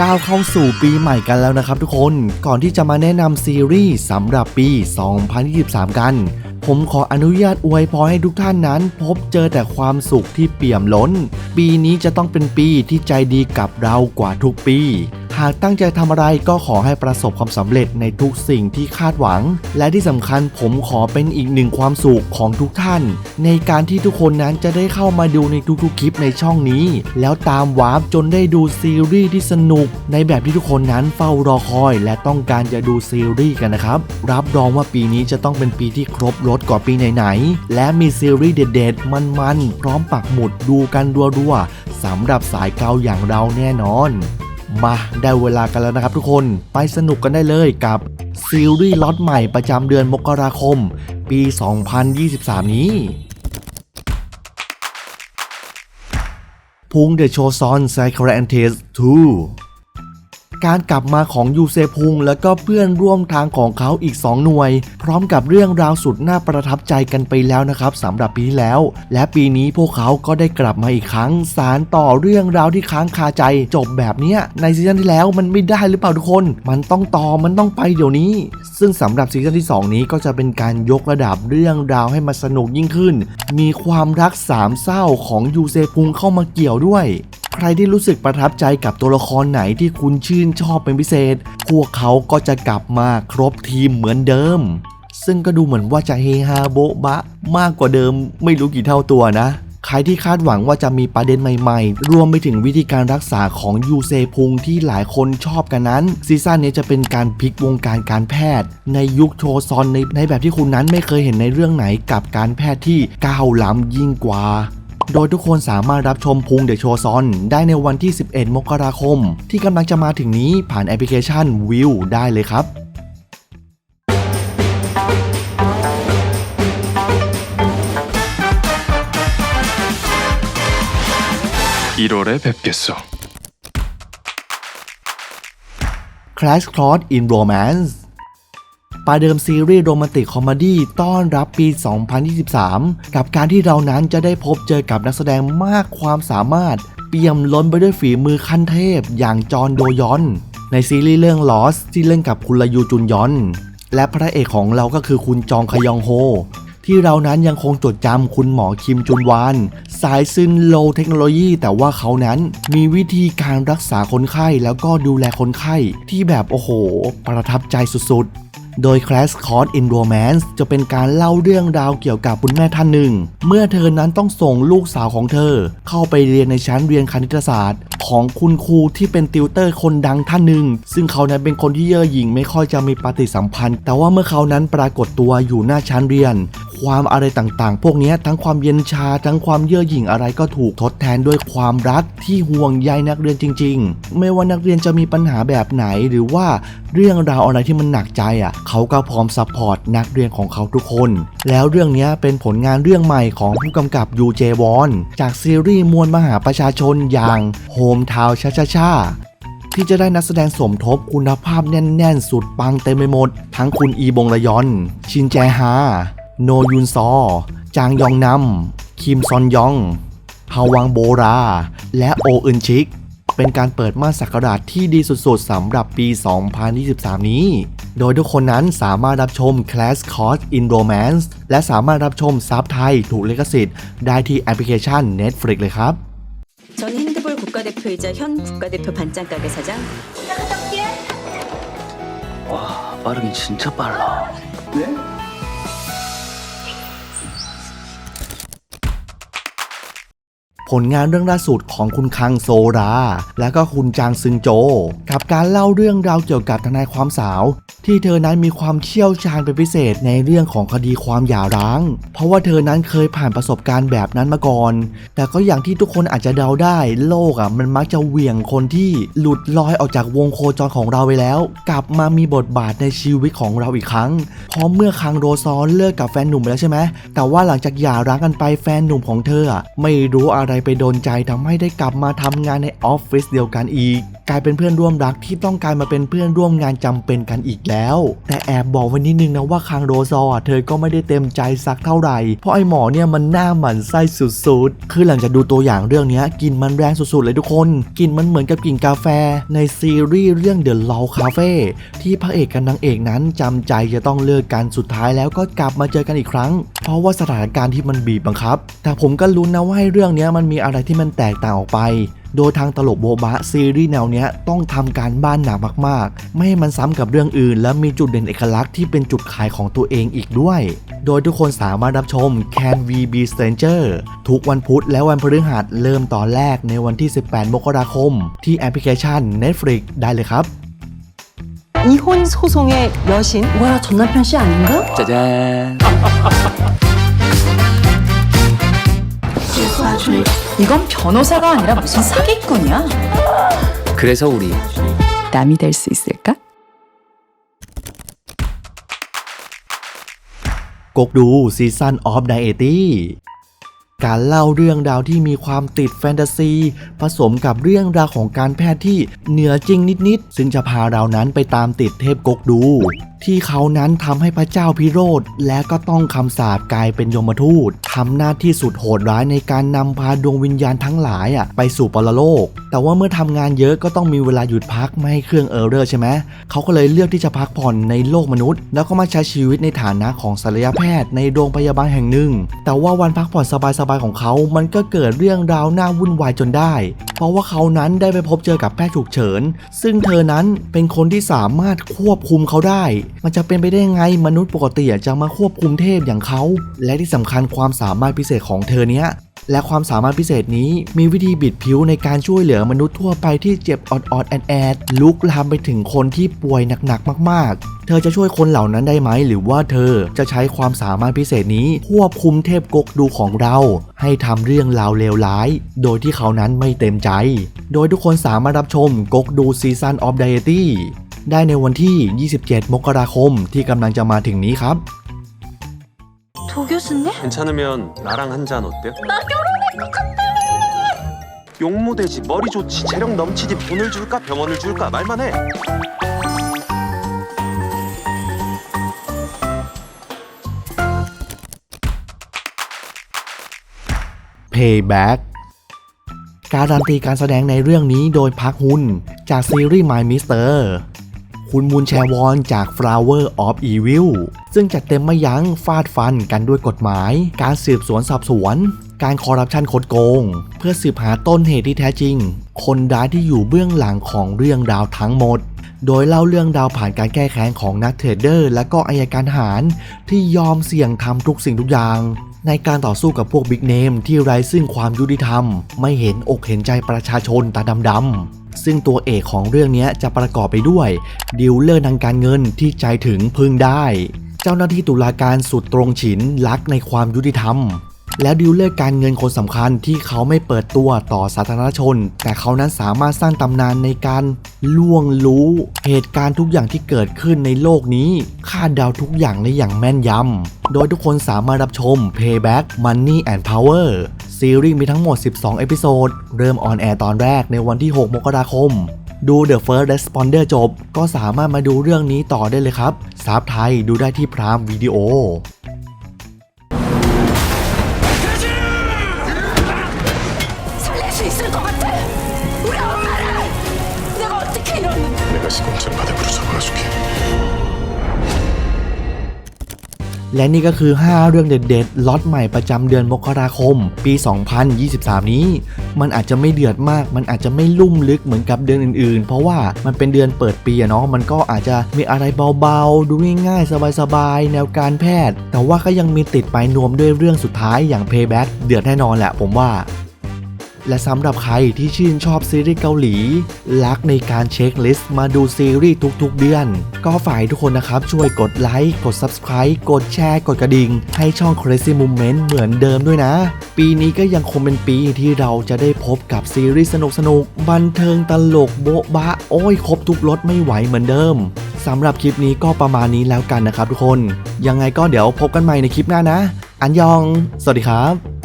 ก้าวเข้าสู่ปีใหม่กันแล้วนะครับทุกคนก่อนที่จะมาแนะนำซีรีส์สำหรับปี 2023 กัน ผมขออนุญาตอวยพรให้ทุกท่านนั้น พบเจอแต่ความสุขที่เปี่ยมล้น ปีนี้จะต้องเป็นปีที่ใจดีกับเรากว่าทุกปี หากตั้งใจทำอะไรก็ขอให้ประสบความสำเร็จในทุกสิ่งที่คาดหวัง และที่สำคัญผมขอเป็นอีกหนึ่งความสุขของทุกท่าน ในการที่ทุกคนนั้นจะได้เข้ามาดูในทุกๆคลิปในช่องนี้ แล้วตามวาร์ปจนได้ดูซีรีส์ที่สนุก ในแบบที่ทุกคนนั้นเฝ้ารอคอย และต้องการจะดูซีรีส์กันนะครับ รับรองว่าปีนี้จะต้องเป็นปีที่ครบรถกว่าปีไหนๆและมีซีรีส์เด็ดๆมันๆพร้อมปักหมุดดูกันรัวๆสำหรับสายเกาอย่างเราแน่นอน มาได้เวลากันแล้วนะครับทุกคนไปสนุกกันได้เลยกับซีรีส์ล็อตใหม่ประจำเดือนมกราคม ปี 2023 นี้พุงเดอะโชซอนไซคลแอนเทส2 การกลับมาของยูเซพุง และก็เพื่อนร่วมทางของเขาอีก 2 หน่วย พร้อมกับเรื่องราวสุดน่าประทับใจกันไปแล้วนะครับสำหรับปีแล้ว และปีนี้พวกเขาก็ได้กลับมาอีกครั้ง สารต่อเรื่องราวที่ค้างคาใจ จบแบบเนี้ยในซีซั่นที่แล้วมันไม่ได้หรือเปล่าทุกคน มันต้องต่อมันต้องไปเดี๋ยวนี้ ซึ่งสำหรับซีซั่นที่ 2 นี้ก็จะเป็นการยกระดับเรื่องราวให้มันสนุกยิ่งขึ้น มีความรักสามเศร้าของยูเซพุงเข้ามาเกี่ยวด้วย ใครที่รู้สึกประทับใจกับตัวละครไหนที่คุณชื่นชอบเป็นพิเศษ พวกเขาก็จะกลับมาครบทีมเหมือนเดิม ซึ่งก็ดูเหมือนว่าจะเฮฮาโบ๊ะบะ มากกว่าเดิมไม่รู้กี่เท่าตัวนะใครที่คาดหวังว่าจะมีประเด็นใหม่ๆ รวมไปถึงวิธีการรักษาของยูเซพุงที่หลายคนชอบกันนั้น ซีซั่นนี้จะเป็นการพลิกวงการการแพทย์ ในยุคโชซอนในในแบบที่คุณนั้นไม่เคยเห็นในเรื่องไหนกับการแพทย์ที่ก้าวล้ำยิ่งกว่า โดยทุกคนสามารถรับชมพุงเดอะโชซอนได้ในวันที่ 11 มกราคม ที่กำลังจะมาถึงนี้ผ่านแอปพลิเคชันวิวได้เลยครับ 1월에 뵙겠어. Crash Course in Romance ประเดิมซีรีส์โรแมนติกคอมเมดี้ต้อนรับปี 2023 กับการที่เรานั้นจะได้พบเจอกับนักแสดงมากความสามารถ เปี่ยมล้นไปด้วยฝีมือขั้นเทพ อย่างจอห์นโดยอน ในซีรีส์เรื่อง Lost ที่เล่นกับคุณลายูจุนยอน และพระเอกของเราก็คือคุณจองคยองโฮที่เรานั้นยังคงจดจำคุณหมอคิมจุนวาน สายซึนโลเทคโนโลยีแต่ว่าเขานั้นมีวิธีการรักษาคนไข้แล้วก็ดูแลคนไข้ที่แบบโอ้โห ประทับใจสุดๆ โดย Crash Course in Romance จะเป็นการเล่าเรื่องราวเกี่ยวกับคุณแม่ท่านหนึ่ง เมื่อเธอนั้นต้องส่งลูกสาวของเธอ เข้าไปเรียนในชั้นเรียนคณิตศาสตร์ ของคุณครูที่เป็นติวเตอร์คนดังท่านหนึ่ง ซึ่งเขานั้นเป็นคนที่เย่อหยิ่งไม่ค่อยจะมีปฏิสัมพันธ์ แต่ว่าเมื่อเขานั้นปรากฏตัวอยู่หน้าชั้นเรียน ความอะไรต่างๆ พวกนี้ทั้งความเย็นชา ทั้งความเย่อหยิ่งอะไรก็ถูกทดแทนด้วยความรักที่ห่วงใยนักเรียนจริง ๆ ไม่ว่านักเรียนจะมีปัญหาแบบไหนหรือว่าเรื่องราวอะไรที่มันหนักใจอะเขาก็พร้อมซัพพอร์ตนักเรียนของเขาทุกคน แล้วเรื่องนี้เป็นผลงานเรื่องใหม่ของผู้กำกับยูเจวอนจากซีรีส์มวลมหาประชาชนอย่างโฮมทาวช่าช่าที่จะได้นักแสดงสมทบคุณภาพแน่น ๆ สุดปังเต็มไปหมด ทั้งคุณอีบงระยอน ชินแจฮา โนยุนซอ จางยองนัมคิมซอนยองฮาวังโบรา และโออึนชิก เป็นการเปิดมาสักการะที่ดีสุด ๆสำหรับปี 2023 นี้ โดยทุกคนนั้นสามารถรับชม Class Course in Romance และสามารถรับชมซับไทยถูกลิขสิทธิ์ ได้ที่แอปพลิเคชัน Netflix เลยครับ 국가대표이자 현 국가대표 반짱 가게 사장. 와 빠르긴 진짜 빨라. ผลงานเรื่องล่าสุดของคุณคังโซรา และก็คุณจางซึงโจ กับการเล่าเรื่องราวเกี่ยวกับทนายความสาว ที่เธอนั้นมีความเชี่ยวชาญเป็นพิเศษในเรื่องของคดีความหย่าร้าง เพราะว่าเธอนั้นเคยผ่านประสบการณ์แบบนั้นมาก่อน แต่ก็อย่างที่ทุกคนอาจจะเดาได้ โลกอะมันมักจะเหวี่ยงคนที่หลุดลอยออกจากวงโคจรของเราไปแล้ว กลับมามีบทบาทในชีวิตของเราอีกครั้งเพราะเมื่อคังโรซอนเลิกกับแฟนหนุ่มไปแล้วใช่ไหมแต่ว่าหลังจากหย่าร้างกันไปแฟนหนุ่มของเธอไม่รู้อะไรไปโดนใจทำให้ได้กลับมาทำงานในออฟฟิศเดียวกันอีก กลายเป็นเพื่อนร่วมรักที่ต้องกลายมาเป็นเพื่อนร่วมงานจำเป็นกันอีกแล้ว แต่แอบบอกไว้นิดนึงนะว่าคางโรซอะเธอก็ไม่ได้เต็มใจสักเท่าไหร่ เพราะไอหมอเนี่ยมันหน้าหมันไส้สุดๆ คือหลังจากดูตัวอย่างเรื่องนี้กลิ่นมันแรงสุดๆเลยทุกคนกลิ่นมันเหมือนกับกลิ่นกาแฟ ในซีรีส์เรื่อง The Law Cafe ที่พระเอกกับนางเอกนั้นจำใจจะต้องเลิกกันสุดท้ายแล้วก็กลับมาเจอกันอีกครั้ง เพราะว่าสถานการณ์ที่มันบีบบังคับ แต่ผมก็ลุ้นนะว่าให้เรื่องนี้มันมีอะไรที่มันแตกต่างออกไป โดยทางตลกโบบะซีรีส์แนวเนี้ยต้องทำการบ้านหนักมากๆ ไม่ให้มันซ้ำกับเรื่องอื่น และมีจุดเด่นเอกลักษณ์ที่เป็นจุดขายของตัวเองอีกด้วย โดยทุกคนสามารถรับชม Can We Be Stranger ทุกวันพุธและวันพฤหัสเริ่มตอนแรกในวันที่ 18 มกราคม ที่แอปพลิเคชัน Netflix ได้เลยครับ 이혼 소송의 여신 와, 전 남편 씨 아닌가? 짜잔. 이건 변호사가 아니라 무슨 사기꾼이야 그래서 우리 남이 될 수 있을까? กกดูซีซันออฟไดเอตี้การเล่าเรื่องราวที่มีความติดแฟนตาซี ผสมกับเรื่องราวของการแพทย์ที่เหนือจริงนิด ๆ ซึ่งจะพาเรานั้นไปตามติดเทพกกดู ที่เขานั้นทำให้พระเจ้าพิโรธและก็ต้องคำสาปกลายเป็นยมทูตทำหน้าที่สุดโหดร้ายในการนำพาดวงวิญญาณทั้งหลายอะไปสู่ปรโลก แต่ว่าเมื่อทำงานเยอะก็ต้องมีเวลาหยุดพักไม่ให้เครื่องเออร์เรอร์ใช่ไหมเขาก็เลยเลือกที่จะพักผ่อนในโลกมนุษย์ แล้วก็มาใช้ชีวิตในฐานะของศัลยแพทย์ในโรงพยาบาลแห่งหนึ่ง แต่ว่าวันพักผ่อนสบายๆของเขา มันก็เกิดเรื่องราวน่าวุ่นวายจนได้ เพราะว่าเขานั้นได้ไปพบเจอกับแพทย์ฉุกเฉิน ซึ่งเธอนั้นเป็นคนที่สามารถควบคุมเขาได้ มันจะเป็นไปได้ไงมนุษย์ปกติจะมาควบคุมเทพอย่างเขา และที่สำคัญความสามารถพิเศษของเธอเนี้ย และความสามารถพิเศษนี้มีวิธีบิดผิวในการช่วยเหลือมนุษย์ทั่วไปที่เจ็บออดๆแอดแอดๆลุกลามไปถึงคนที่ป่วยหนักๆมากๆ เธอจะช่วยคนเหล่านั้นได้ไหม หรือว่าเธอจะใช้ความสามารถพิเศษนี้ ควบคุมเทพกกดูของเรา ให้ทำเรื่องราวเลวร้าย โดยที่เขานั้นไม่เต็มใจ โดยทุกคนสามารถรับชมกกดูซีซันออฟไดเอตี้ได้ในวันที่ 27 มกราคมที่กำลังจะมาถึงนี้ครับ 도 교수님? 괜찮으면 나랑 한 잔 어때요? 나 결혼할 것 같아. 용모되지 머리 좋지 재력 넘치지 돈을 줄까 병원을 줄까 말만 해. Payback การันตีการแสดงในเรื่องนี้โดยพักฮุนจากซีรีส์ My Mister คุณมูนแชวอนจาก Flower of Evil ซึ่งจัดเต็มไม่ยั้งฟาดฟันกันด้วยกฎหมาย การสืบสวนสอบสวน การคอร์รัปชันคดโกง เพื่อสืบหาต้นเหตุที่แท้จริง คนร้ายที่อยู่เบื้องหลังของเรื่องราวทั้งหมด โดยเล่าเรื่องราวผ่านการแก้แค้นของนักเทรดเดอร์ และก็อายการทหารที่ยอมเสี่ยงทำทุกสิ่งทุกอย่าง ในการต่อสู้กับพวกบิ๊กเนมที่ไร้ซึ่งความยุติธรรม ไม่เห็นอกเห็นใจประชาชนตาดำๆซึ่งตัวเอกของเรื่องนี้จะประกอบไปด้วยดิวเลอร์ทางการเงินที่ใจถึงพึ่งได้ เจ้าหน้าที่ตุลาการสุดตรงฉินรักในความยุติธรรม และดิวเลอร์การเงินคนสำคัญที่เขาไม่เปิดตัวต่อสาธารณชน แต่เขานั้นสามารถสร้างตำนานในการล่วงรู้เหตุการณ์ทุกอย่างที่เกิดขึ้นในโลกนี้คาดเดาทุกอย่างได้อย่างแม่นยำ โดยทุกคนสามารถรับชม Payback Money and Power ซีรีส์มีทั้งหมด 12 เอพิโซด เริ่มออนแอร์ตอนแรกในวันที่ 6 มกราคม ดู The First Responder จบ ก็สามารถมาดูเรื่องนี้ต่อได้เลยครับ ซับไทยดูได้ที่พรามวิดีโอ Conserva de Bruce Basque. และนี่ก็คือ 5 เรื่องเด็ดๆล็อตใหม่ประจำเดือนมกราคม ปี 2023 นี้ มันอาจจะไม่เดือดมาก มันอาจจะไม่ลุ่มลึกเหมือนกับเดือนอื่นๆ เพราะว่ามันเป็นเดือนเปิดปีเนาะมันก็อาจจะมีอะไรเบาๆ ดูง่ายๆ สบายๆ แนวการแพทย์ แต่ว่าก็ยังมีติดไปนวมด้วยเรื่องสุดท้ายอย่าง Payback เดือดแน่นอนแหละผมว่า และสำหรับใครที่ชื่นชอบซีรีส์เกาหลีรักในการเช็คลิสต์มาดูซีรีส์ทุกๆเดือน ก็ฝ่ายทุกคนนะครับช่วยกดไลค์กด Subscribe กดแชร์กดกระดิ่ง ให้ช่อง Crazy Moment เหมือนเดิมด้วยนะ ปีนี้ก็ยังคงเป็นปีที่เราจะได้พบกับซีรีส์สนุกๆบันเทิงตลกโบ๊ะบะโอ้ยครบทุกรสไม่ไหวเหมือนเดิมสำหรับคลิปนี้ก็ประมาณนี้แล้วกันนะครับทุกคน ยังไงก็เดี๋ยวพบกันใหม่ในคลิปหน้านะ อันยอง สวัสดีครับ